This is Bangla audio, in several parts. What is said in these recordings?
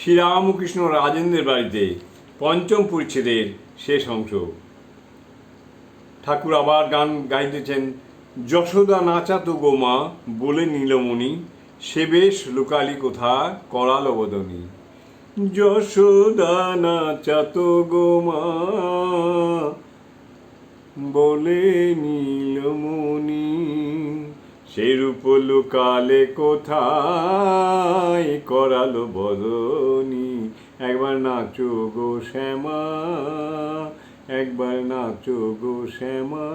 শ্রীরামকৃষ্ণ রাজেন্দ্রের বাড়িতে পঞ্চম পরিচ্ছেদের শেষ অংশ। ঠাকুর আবার গান গাইতেছেন, যশোদা নাচা তো গোমা বলে নীলমণি সে বেশ লোকালি কোথা করাল বদনী যশোদা নাচা তো গোমা লুকালে কোথায়? করালো বদনি একবার নাচো গো শ্যামা, একবার নাচো গো শ্যামা।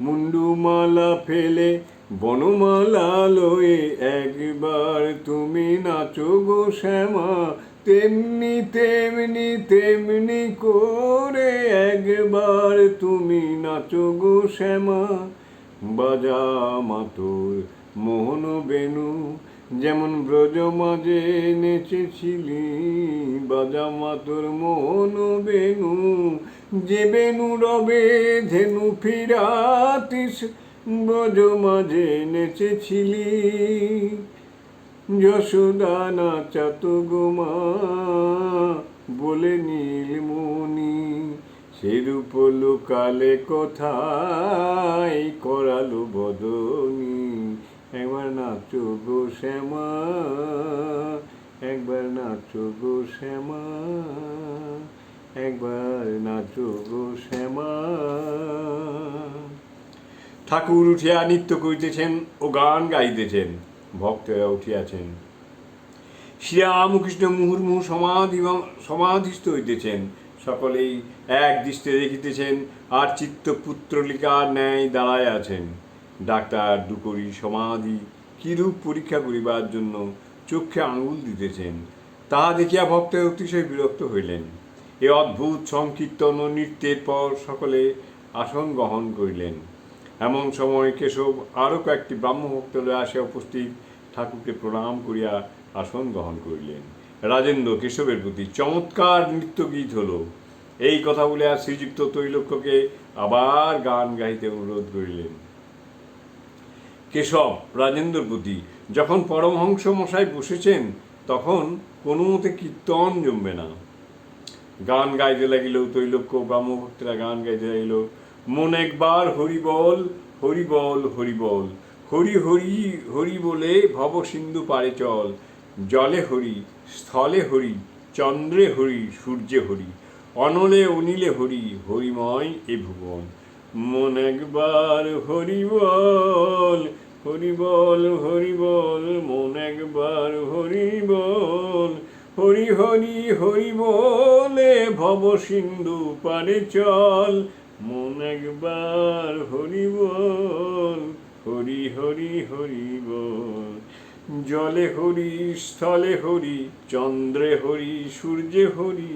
মুন্ডুমালা ফেলে বনমালা লয়ে একবার তুমি নাচো গো শ্যামা। তেমনি তেমনি তেমনি করে একবার তুমি নাচো গো শ্যামা। বাজা মাতোর মোহন বেনু, যেমন ব্রজ মাঝে নেচেছিলি, বাজা মাতোর মোহন বেনু, যে বেনু রবে ধেনু ফিরাতিস, ব্রজ মাঝে নেচেছিলি। যশোদা নাচাত গোমা বলে নীলমণি, সেরূপ লোকালে কোথায় করালো বদনি। একবার নাচো গো শ্যামা, একবার নাচো গো শ্যামা, একবার নাচো গো শ্যামা। ঠাকুর উঠিয়া নৃত্য করিতেছেন ও গান গাইতেছেন, ভক্তরা উঠিয়াছেন। শ্রীরামকৃষ্ণ মুহুর্মুহু সমাধি সমাধিস্থ হইতেছেন, সকলেই এক দৃষ্টে দেখিতেছেন আর চিত্ত চিত্তপুত্রলিকার ন্যায় দাঁড়ায় আছেন। ডাক্তার ডুকরি সমাধি কিরূপ পরীক্ষা করিবার জন্য চক্ষে আঙুল দিতেছেন? তাহা দেখিয়া ভক্ত অতিশয় বিরক্ত হইলেন। এ অদ্ভুত, সংকীর্তন ও নৃত্যের পর সকলে আসন গ্রহণ করিলেন। এমন সময় কেশব আরও কয়েকটি ব্রাহ্মভক্তরা আসিয়া উপস্থিত ঠাকুরকে প্রণাম করিয়া আসন গ্রহণ করিলেন। রাজেন্দ্র কেশবের প্রতি চমৎকার নৃত্যগীত হলো। এই কথা বলে আর শ্রীযুক্ত তৈলক্ষ্যকে আবার গান গাইতে অনুরোধ করিলেন। কেশব, রাজেন্দ্র প্রতি যখন পরমহংস মশাই বসেছেন, তখন কোনো মতে কীর্তন জমবে না। গান গাইতে লাগিল তৈলক্য ব্রাহ্মভক্তরা গান গাইতে লাগিল, মন একবার হরিবল হরিবল হরিবল, হরি হরি হরি বলে ভব সিন্ধু পারে চল, জলে হরি, স্থলে হরি, চন্দ্রে হরি, সূর্যে হরি, অনলে অনিলে হরি, হরিময় এ ভুবন। মন একবার হরিবল হরিবল হরিবল, মন একবার হরিবল। হরি হরি হরি বলে ভব সিন্ধু পারে চল, মন একবার হরি বল হরি হরি হরি বল জলে হরি, স্থলে হরি, চন্দ্রে হরি, সূর্যে হরি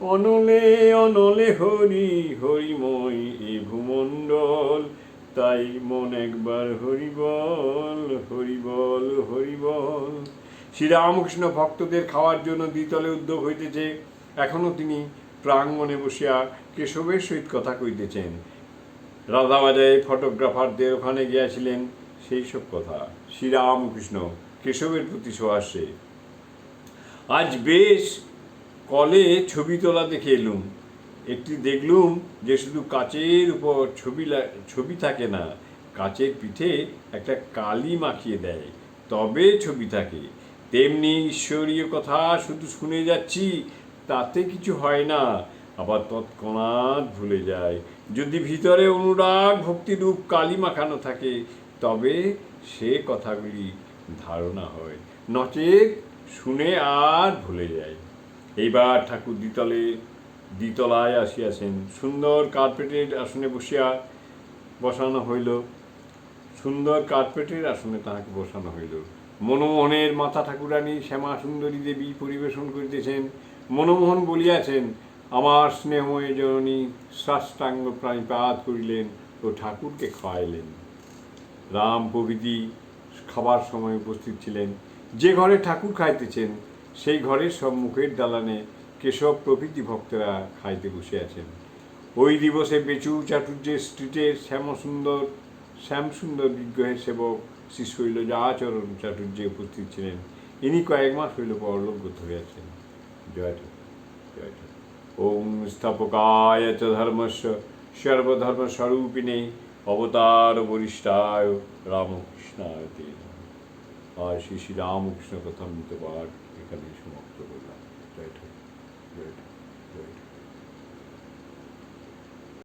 অনলে অনলে হরি, হরিময় এ ভূমণ্ডল। তাই মন একবার হরিবল হরিবল হরিবল। শ্রীরামকৃষ্ণ ভক্তদের খাওয়ার জন্য দ্বিতলে উদ্যোগ হইতেছে। এখনও তিনি প্রাঙ্গণে বসিয়া কেশবের সহিত কথা কইতেছেন। রাধাবাজারে ফটোগ্রাফারদের ওখানে গিয়াছিলেন সেই সব কথা। শ্রীরামকৃষ্ণ কেশবের প্রতি সোহাসে আজ বেশ কলে ছবি তোলা দেখে এলুম। একটি দেখলুম যে শুধু কাচের উপর ছবি ছবি থাকে না, কাচের পিঠে একটা কালি মাখিয়ে দেয়, তবে ছবি থাকে। তেমনি ঈশ্বরীয় কথা শুধু শুনে যাচ্ছি, তাতে কিছু হয় না, আবার তৎক্ষণাৎ ভুলে যায়। যদি ভিতরে অনুরাগ ভক্তিরূপ কালি মাখানো থাকে, তবে সে কথাগুলি ধারণা হয়, নচেত শুনে আর ভুলে যায়। এইবার ঠাকুর দ্বিতলে, দ্বিতলায় আসিয়াছেন। সুন্দর কার্পেটের আসনে বসিয়া বসানো হইল। সুন্দর কার্পেটের আসনে তাহাকে বসানো হইল। মনমোহনের মাতা ঠাকুরানী শ্যামা সুন্দরী দেবী পরিবেশন করিতেছেন। মনমোহন বলিয়াছেন, আমার স্নেহময় জননী সাষ্টাঙ্গ প্রাণীপাত করিলেন ও ঠাকুরকে খাওয়াইলেন। রাম প্রভৃতি খাবার সময় উপস্থিত ছিলেন। যে ঘরে ঠাকুর খাইতেছেন সেই ঘরের সম্মুখের দালানে কেশব প্রভৃতি ভক্তরা খাইতে বসে আছেন। ওই দিবসে বেচু চাটুর্যের স্ট্রিটের শ্যামসুন্দর শ্যামসুন্দর বিগ্রহের সেবক শ্রী শৈলজাচরণ চাটুর্যে উপস্থিত ছিলেন। ইনি কয়েক মাস হইল পরলোকগত হইয়াছেন। জয় জয় ওম স্থাপকায় চ ধর্মস্য সর্বধর্ম স্বরূপিণে অবতার বরিষ্ঠায় রামকৃষ্ণায় আর শ্রী শ্রী রামকৃষ্ণ কথামৃত পাঠ এখানে সমাপ্ত করলাম জয় ঠাকুর জয় ঠাকুর জয় ঠাকুর